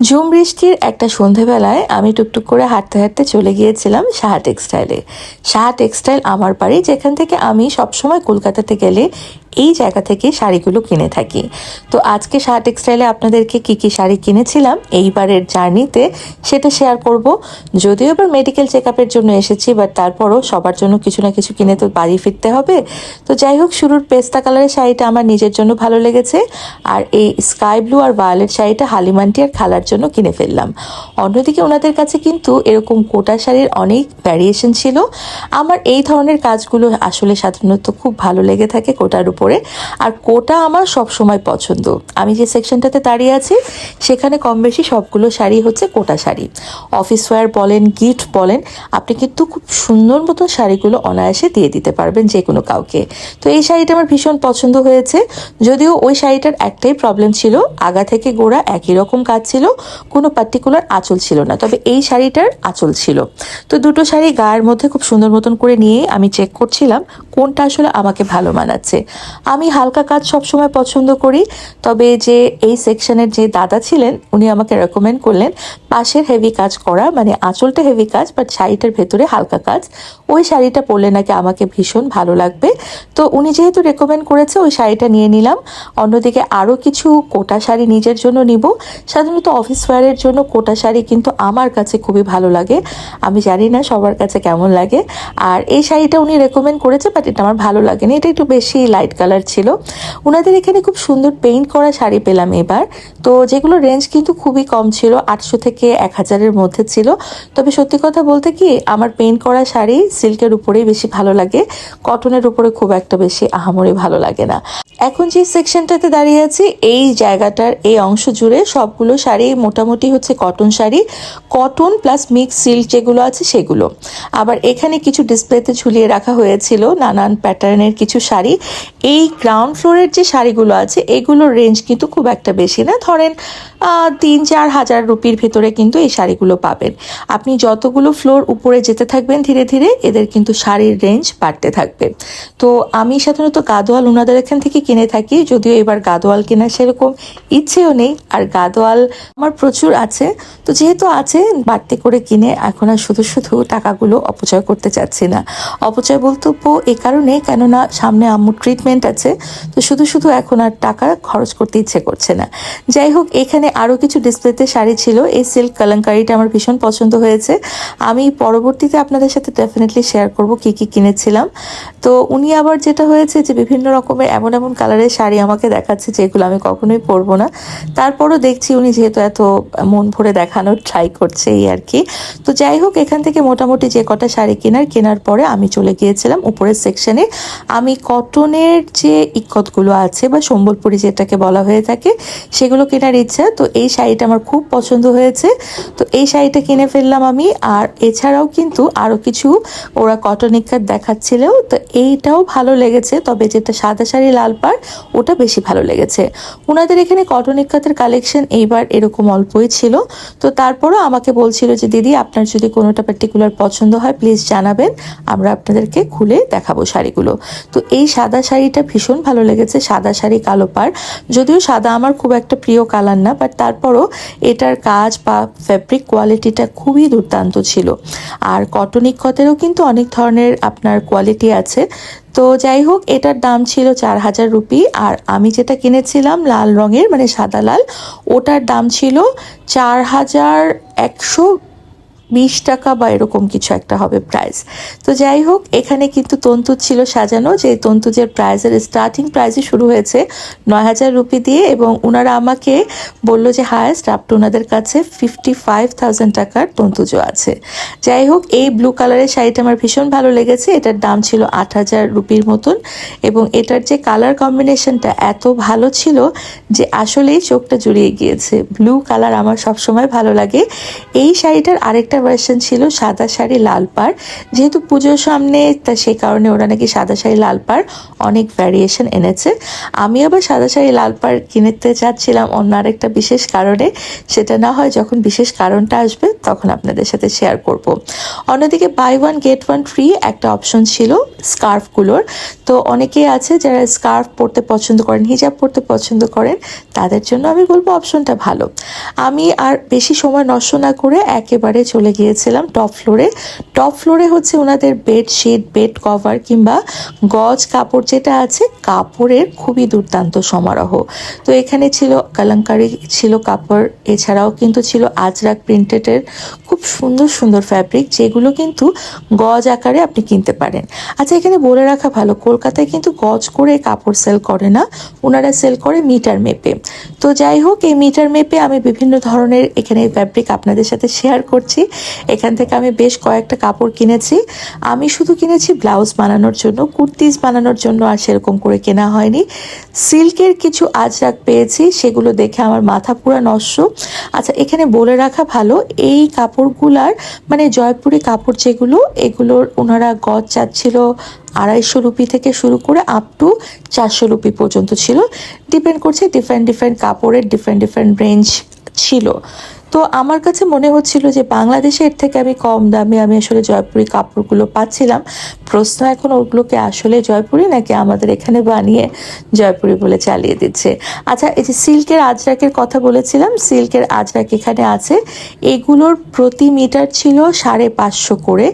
ঝুম বৃষ্টির একটা সন্ধেবেলায় আমি টুকটুক করে হাঁটতে হাঁটতে চলে গিয়েছিলাম সাহা টেক্সটাইলে। সাহা টেক্সটাইল আমার বাড়ি, যেখান থেকে আমি সবসময় কলকাতাতে গেলে এই জায়গা থেকে শাড়িগুলো কিনে থাকি। তো আজকে সাহা টেক্সটাইলে আপনাদেরকে কি কি শাড়ি কিনেছিলাম এইবারের জার্নিতে সেটা শেয়ার করব। যদিও এবার মেডিকেল চেক আপের জন্য এসেছি বাট তারপরও সবার জন্য কিছু না কিছু কিনে তো বাড়ি ফিরতে হবে। তো যাই হোক, শুরুর পেস্তা কালারের শাড়িটা আমার নিজের জন্য ভালো লেগেছে। আর এই স্কাই ব্লু আর ভায়োলেট শাড়িটা হালিমান্টি আর খালার জন্য কিনে ফেললাম। অন্যদিকে ওনাদের কাছে কিন্তু এরকম কোটা শাড়ির অনেক ভ্যারিয়েশন ছিল। আমার এই ধরনের কাজগুলো আসলে সাধারণত খুব ভালো লেগে থাকে কোটার উপরে। আর কোটা আমার সব সময় পছন্দ। আমি যে সেকশনটাতে দাঁড়িয়ে আছি, সেখানে কম বেশি সবগুলো শাড়ি হচ্ছে কোটা শাড়ি। অফিস ওয়্যার বলেন, গিফট বলেন, আপনি কিন্তু খুব সুন্দর মতো শাড়িগুলো অনায়াসে দিয়ে দিতে পারবেন যে কোনো কাউকে। তো এই শাড়িটা আমার ভীষণ পছন্দ হয়েছে। যদিও ওই শাড়িটার একটাই প্রবলেম ছিল, আগা থেকে গোড়া একই রকম কাজ ছিল, কোনো পার্টিকুলার আঁচল ছিল না, তবে এই শাড়িটার আঁচল ছিল। তো দুটো শাড়ি গায়ের মধ্যে খুব সুন্দর মতন করে নিয়ে আমি চেক করছিলাম, কোনটা আসলে আমাকে ভালো মানাচ্ছে। আমি হালকা কাজ সবসময় পছন্দ করি, তবে যে এই সেকশনের যে দাদা ছিলেন, উনি আমাকে রেকমেন্ড করলেন পাশের হেভি কাজ করা মানে আঁচলটা হেভি কাজ বাট শাড়িটার ভেতরে হালকা কাজ। ওই শাড়িটা পরলে নাকি আমাকে ভীষণ ভালো লাগবে। তো উনি যেহেতু রেকমেন্ড করেছে, ওই শাড়িটা নিয়ে নিলাম। অন্যদিকে আরও কিছু কোটা শাড়ি নিজের জন্য নিব। সাধারণত অফিস ওয়্যারের জন্য কোটা শাড়ি কিন্তু আমার কাছে খুবই ভালো লাগে। আমি জানি না সবার কাছে কেমন লাগে। আর এই শাড়িটা উনি রেকমেন্ড করেছে বাট এটা আমার ভালো লাগেনি। এটা একটু বেশি লাইট কালার ছিল। ওনাদের এখানে খুব সুন্দর পেইন্ট করা শাড়ি পেলাম এবার। তো যেগুলো রেঞ্জ কিন্তু খুবই কম ছিল, আটশো থেকে এক হাজারের মধ্যে ছিল। তবে সত্যি কথা বলতে কি, আমার পেইন্ট করা শাড়ি সিল্কের উপরেই বেশি ভালো লাগে কটনের উপরে খুব একটা বেশি আহামরি ভালো লাগে না। এখন যে সেকশনটাতে দাঁড়িয়ে আছি, এই জায়গাটার এই অংশ জুড়ে সবগুলো শাড়ি মোটামুটি হচ্ছে cotton sari. Cotton plus mix silk যেগুলো আছে সেগুলো। আবার এখানে কিছু ডিসপ্লেতে ঝুলিয়ে রাখা হয়েছিল নানান প্যাটার্নের কিছু শাড়ি। এই গ্রাউন্ড ফ্লোরের যে শাড়িগুলো আছে এগুলোর রেঞ্জ কিন্তু খুব একটা বেশি না। ধরেন তিন, চার হাজার রুপির ভেতরে কিন্তু এই শাড়িগুলো পাবেন। আপনি যতগুলো ফ্লোর উপরে যেতে থাকবেন ধীরে ধীরে এদের কিন্তু শাড়ির রেঞ্জ বাড়তে থাকবে। তো আমি সাধারণত গাদোয়াল ওনাদের এখান থেকে কিনে থাকি, যদিও এবার গাদোয়াল কেনা সেরকম ইচ্ছেও নেই, আর গাদোয়াল আমার প্রচুর আছে। তো যেহেতু আছে, বাড়তি করে কিনে এখন আর শুধু শুধু টাকাগুলো অপচয় করতে চাচ্ছি না। অপচয় বক্তব্য এ কারণে, কেননা সামনে আম্মুর ট্রিটমেন্ট আছে, তো শুধু শুধু এখন আর টাকা খরচ করতে ইচ্ছে করছে না। যাই হোক, এখানে আরও কিছু ডিসপ্লেতে শাড়ি ছিল। এই সিল্ক কালাঙ্কারিটা আমার ভীষণ পছন্দ হয়েছে। আমি পরবর্তীতে আপনাদের সাথে ডেফিনেটলি শেয়ার করব কি কি কিনেছিলাম। তো উনি আবার যেটা হয়েছে যে বিভিন্ন রকমের এমন এমন কালারের শাড়ি আমাকে দেখাচ্ছে যেগুলো আমি কখনোই পরবো না। তারপরও দেখছি উনি যেহেতু এত মন ভরে দেখানোর ট্রাই করছে এই আর কি। তো যাই হোক, এখান থেকে মোটামুটি যে কটা শাড়ি কেনার কেনার পরে আমি চলে গিয়েছিলাম উপরের সেকশনে আমি কটনের যে ইক্কতগুলো আছে বা সম্বলপুরি যেটাকে বলা হয়ে থাকে, সেগুলো কেনার ইচ্ছা। তো এই শাড়িটা আমার খুব পছন্দ হয়েছে। তো এই শাড়িটা কিনে ফেললাম আমি। আর এছাড়াও কিন্তু আরও কিছু ওরা কটন ইক্কাত দেখাচ্ছিল তো এইটাও ভালো লেগেছে, তবে যেটা সাদা শাড়ি, লাল পাড়, ওটা বেশি ভালো লেগেছে। ওনাদের এখানে কটন ইক্কাতের কালেকশন এইবার এরকম অল্পই ছিল। তো তারপরও আমাকে বলছিল যে, দিদি, আপনার যদি কোনোটা পার্টিকুলার পছন্দ হয় প্লিজ জানাবেন। আমরা আপনাদেরকে খুলে দেখাবো শাড়িগুলো। তো এই সাদা শাড়িটা ভীষণ ভালো লেগেছে, সাদা শাড়ি, কালো পাড়। যদিও সাদা আমার খুব একটা প্রিয় কালার না বাট তারপরও এটার কাজ বা ফ্যাব্রিক কোয়ালিটিটা খুবই দুর্দান্ত ছিল। আর কটনিক ইক্কতেরও কিন্তু অনেক ধরনের আপনার কোয়ালিটি আছে। তো যাই হোক, এটার দাম ছিল চার হাজার রুপি আর আমি যেটা কিনেছিলাম লাল রঙের মানে সাদা লাল, ওটার দাম ছিল চার হাজার একশো বিশ টাকা বা এরকম কিছু একটা হবে প্রাইস তো যাই হোক, এখানে কিন্তু তন্তু ছিল সাজানো, যে তন্তুজের প্রাইজের স্টার্টিং প্রাইসই শুরু হয়েছে নয় হাজার রুপি দিয়ে এবং ওনারা আমাকে বলল যে হায়েস্ট আপ টু ওনাদের কাছে ফিফটি ফাইভ থাউজেন্ড টাকার তন্তুজ আছে। যাই হোক, এই ব্লু কালারের শাড়িটা আমার ভীষণ ভালো লেগেছে। এটার দাম ছিল আট হাজার রুপির মতন এবং এটার যে কালার কম্বিনেশনটা এত ভালো ছিল যে, আসলেই চোখটা জুড়িয়ে গিয়েছে। ব্লু কালার আমার সবসময় ভালো লাগে। এই শাড়িটার আরেকটা ভার্সন ছিল সাদা শাড়ি, লাল পাড়। যেহেতু পুজোর সামনে, তা সেই কারণে ওরা নাকি সাদা শাড়ি, লাল পাড় অনেক ভ্যারিয়েশন এনেছে। আমি আবার সাদা শাড়ি, লাল পাড় কিনতে চাচ্ছিলাম অন্য আরেকটা বিশেষ কারণে। সেটা না হয় যখন বিশেষ কারণটা আসবে, তখন আপনাদের সাথে শেয়ার করব। অন্যদিকে buy one get one free একটা অপশন ছিল স্কার্ফগুলোর তো অনেকেই আছে যারা স্কার্ফ পরতে পছন্দ করেন হিজাব পরতে পছন্দ করেন, তাদের জন্য আমি বলব অপশনটা ভালো। আমি আর বেশি সময় নষ্ট না করে একেবারে চলে গিয়েছিলাম টপ ফ্লোরে টপ ফ্লোরে হচ্ছে ওনাদের বেডশিট বেড কভার কিংবা গজ, কাপড় যেটা আছে কাপড়ের খুবই দুর্দান্ত সমারোহ। তো এখানে ছিল কালাঙ্কারি, ছিল কাপড়, এছাড়াও কিন্তু ছিল আজরাক প্রিন্টেডের খুব সুন্দর সুন্দর ফ্যাব্রিক যেগুলো কিন্তু গজ আকারে আপনি কিনতে পারেন। আচ্ছা এখানে বলে রাখা ভালো, কলকাতায় কিন্তু গজ করে কাপড় সেল করে না, ওনারা সেল করে মিটার মেপে। তো যাই হোক, এই মিটার মেপে আমি বিভিন্ন ধরনের এখানে ফ্যাব্রিক আপনাদের সাথে শেয়ার করছি। এখান থেকে আমি বেশ কয়েকটা কাপড় কিনেছি। আমি শুধু কিনেছি ব্লাউজ বানানোর জন্য কুর্তিজ বানানোর জন্য আর সেরকম করে কেনা হয়নি। সিল্কের কিছু আজরাক পেয়েছি, সেগুলো দেখে আমার মাথা পুরা নষ্ট। আচ্ছা এখানে বলে রাখা ভালো, এই কাপড়গুলার মানে জয়পুরি কাপড় যেগুলো, এগুলোর ওনারা গজ চাচ্ছিল আড়াইশো রুপি থেকে শুরু করে আপ টু চারশো রুপি পর্যন্ত ছিল। ডিপেন্ড করছে ডিফারেন্ট ডিফারেন্ট কাপড়ের ডিফারেন্ট ডিফারেন্ট রেঞ্জ ছিল। তো আমার কাছে মনে হচ্ছিল যে বাংলাদেশে এর থেকে আমি কম দামে আমি আসলে জয়পুরি কাপড়গুলো পাচ্ছিলাম। প্রশ্ন এখন ওগুলোকে আসলে জয়পুরি নাকি আমাদের এখানে বানিয়ে জয়পুরি বলে চালিয়ে দিচ্ছে? আচ্ছা এই যে সিল্কের আজরাকের কথা বলেছিলাম, সিল্কের আজরাক এখানে আছে। এগুলোর প্রতি মিটার ছিল সাড়ে পাঁচশো করে।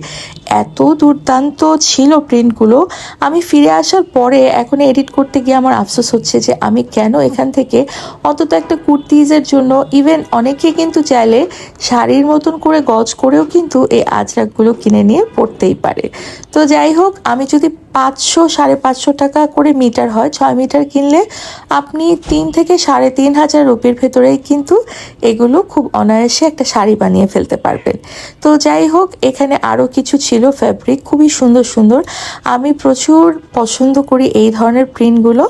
এত দুর্দান্ত ছিল প্রিন্টগুলো আমি ফিরে আসার পরে এখন এডিট করতে গিয়ে আমার আফসোস হচ্ছে যে আমি কেন এখান থেকে অন্তত একটা কুর্তিজের জন্য ইভেন অনেকে কিন্তু চাইলে শাড়ির মতন করে গজ করেও কিন্তু এই আজরাকগুলো কিনে নিয়ে পড়তেই পারে। তো যাই হোক, আমি যদি পাঁচশো, সাড়ে পাঁচশো টাকা করে মিটার হয়, ছয় মিটার কিনলে আপনি তিন থেকে সাড়ে তিন হাজার রুপির ভেতরেই কিন্তু এগুলো খুব অনায়াসে একটা শাড়ি বানিয়ে ফেলতে পারবেন। তো যাই হোক, এখানে আরও কিছু ছিল ফ্যাব্রিক খুবই সুন্দর সুন্দর। আমি প্রচুর পছন্দ করি এই ধরনের প্রিন্টগুলো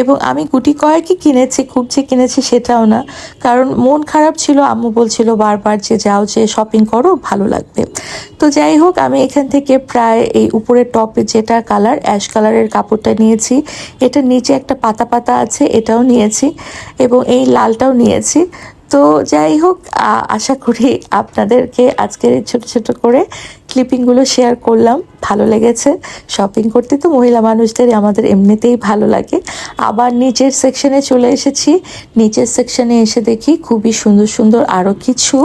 এবং আমি গুটি কয়েকই কিনেছি, খুব যে কিনেছি সেটাও না। কারণ মন খারাপ ছিল, আম্মু বলছিল, বারবার যে যাও, যে শপিং করো, ভালো লাগবে। তো যাই হোক, আমি এখান থেকে প্রায় এই উপরের টপে যেটা কালার অ্যাশ কালারের কাপড়টা নিয়েছি। এটার নিচে একটা পাতা পাতা আছে, এটাও নিয়েছি এবং এই লালটাও নিয়েছি। তো যাই হোক আশা করি আপনাদেরকে আজকের ছোট ছোট করে ক্লিপিংগুলো শেয়ার করলাম। ভালো লেগেছে। শপিং করতে তো মহিলা মানুষদের আমাদের এমনিতেই ভালো লাগে। আবার নিচের সেকশনে চলে এসেছি। নিচের সেকশনে এসে দেখি খুবই সুন্দর সুন্দর আরও কিছু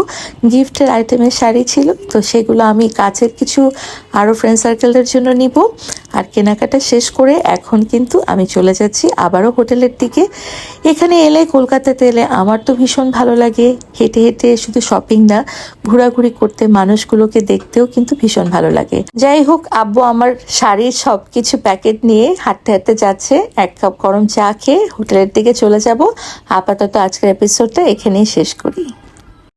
গিফটের আইটেমের শাড়ি ছিল। তো সেগুলো আমি কাছের কিছু আরও ফ্রেন্ড সার্কেলদের জন্য নিব। আর কেনাকাটা শেষ করে এখন কিন্তু আমি চলে যাচ্ছি আবারও হোটেলের দিকে। এখানে এলে কলকাতাতে এলে আমার তো ভীষণ ভালো লাগে। হেঁটে হেঁটে শুধু শপিং না, ঘোরাঘুরি করতে মানুষগুলোকে দেখতেও কিন্তু ভীষণ ভালো লাগে। যাই হোক আব্বু আমার শাড়ির সব কিছু প্যাকেট নিয়ে হাঁটতে হাঁটতে যাচ্ছে। এক কাপ গরম চা খেয়ে হোটেলের দিকে চলে যাব। আপাতত আজকের এপিসোডটা এখানেই শেষ করি।